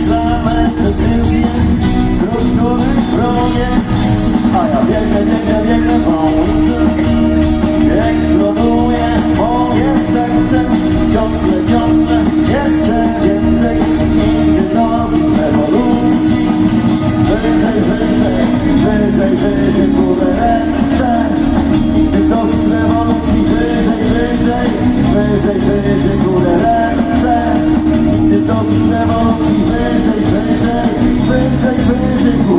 same decyzje z których bronię A ja biegnę, biegnę, biegnę po ulicy. Eksploduje moje serce Ciągle, ciągle, jeszcze więcej Nigdy dosyć rewolucji. Wyżej, wyżej, wyżej, wyżej Górę ręce. Nigdy dosyć rewolucji Wyżej, wyżej, wyżej, wyżej Górę ręce. Nigdy dosyć rewolucji wyżej, things ain't crazy, easy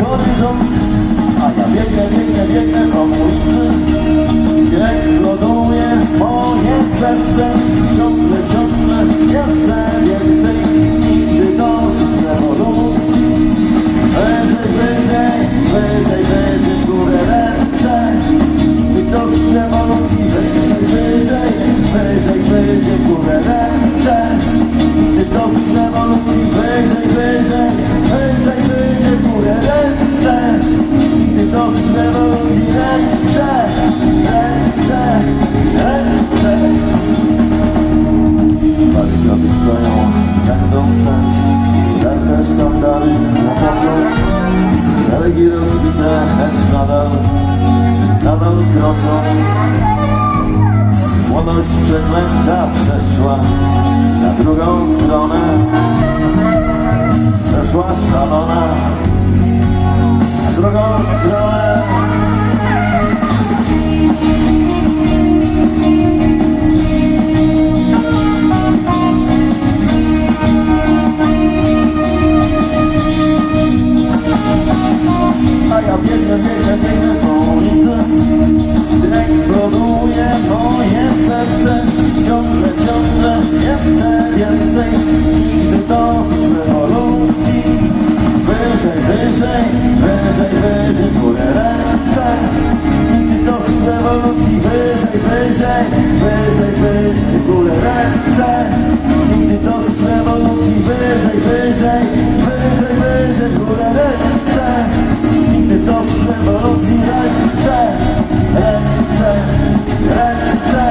horyzont A ja biegnę, biegnę, biegnę po ulicy. Gdzie eksploduje moje serce. Ciągle, ciągle, lecz nadal Nadal kroczą. Młodość przeklęta przeszła Na drugą stronę Wyżej, wyżej, wyżej, w górę ręce. Nigdy dosyć rewolucji Wyżej, wyżej, wyżej, wyżej w górę ręce. Nigdy dosyć rewolucji Ręce, ręce, ręce